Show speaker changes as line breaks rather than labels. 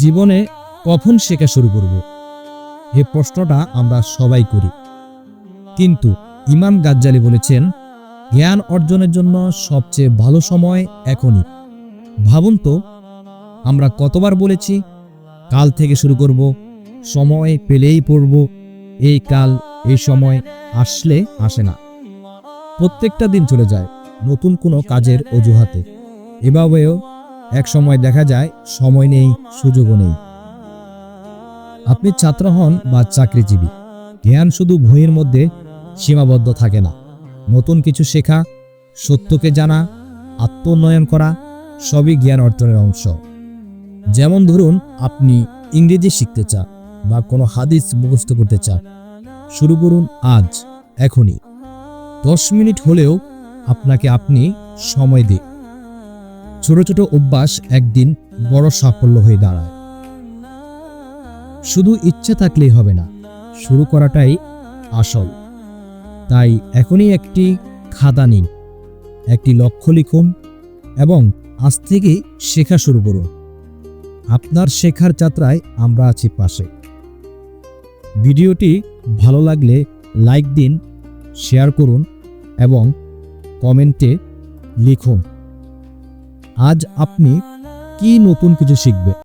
জীবনে কখন শেখা শুরু করব? এ প্রশ্নটা আমরা সবাই করি। কিন্তু ইমাম গাজ্জালি বলেছেন, জ্ঞান অর্জনের জন্য সবচেয়ে ভালো সময় এখনই। ভাবুন তো, আমরা কতবার বলেছি, কাল থেকে শুরু করব, সময় পেলেই পড়ব, এই কাল, এই সময় আসলে আসে না। প্রত্যেকটা দিন চলে যায় নতুন কোনো কাজের অজুহাতে। এভাবেও এক সময় দেখা যায় সময় নেই, সুযোগও নেই। আপনি ছাত্র হন বা চাকরিজীবী, জ্ঞান শুধু বইয়ের মধ্যে সীমাবদ্ধ থাকে না। নতুন কিছু শেখা, সত্যকে জানা, আত্মোন্নয়ন করা, সবই জ্ঞান অর্জনের অংশ। যেমন ধরুন, আপনি ইংরেজি শিখতে চান বা কোনো হাদিস মুখস্থ করতে চান। শুরু করুন আজ, এখনই। দশ মিনিট হলেও আপনাকে আপনি সময় দিন। ছোট ছোট অভ্যাস একদিন বড় সাফল্য হয়ে দাঁড়ায়। শুধু ইচ্ছা থাকলেই হবে না, শুরু করাটাই আসল। তাই এখনই একটি খাতা নিন, একটি লক্ষ্য লিখুন এবং আজ থেকে শেখা শুরু করুন। আপনার শেখার যাত্রায় আমরা আছি পাশে। ভিডিওটি ভালো লাগলে লাইক দিন, শেয়ার করুন এবং কমেন্টে লিখুন। আজ আপনি কি নতুন কিছু শিখবে?